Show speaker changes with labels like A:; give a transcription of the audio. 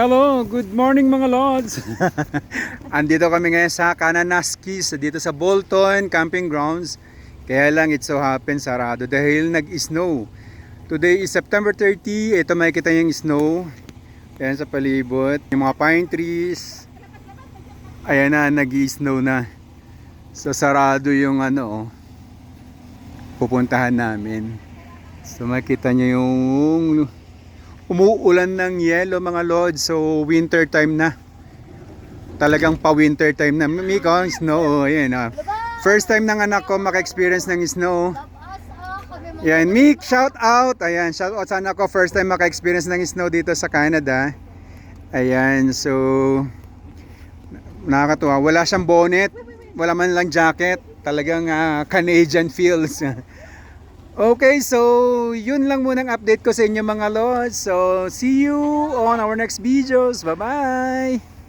A: Hello, good morning mga lods. Andito kami ngayon sa Kananaskis dito sa Bolton Camping Grounds. Kaya lang it so happen sarado dahil nag-snow. Today is September 30. Ito makikita yung snow. Ayan sa palibot. Yung mga pine trees. Ayan na, nag-snow na. So sarado yung ano, pupuntahan namin. So makita nyo yung umuulan ng yelo mga lords. So winter time na. Talagang pa winter time na. Miko, snow. Oh, ayan, ah. First time ng anak ko maka-experience ng snow. Yan, Mick, shout out. Ayan, shout out sa anak ko. First time maka-experience ng snow dito sa Canada. Ayan, so nakakatuwa. Wala siyang bonnet, wala man lang jacket. Talagang ah, Canadian feels. okay, so yun lang muna ang update ko sa inyo mga lords. So see you on our next videos. Bye-bye!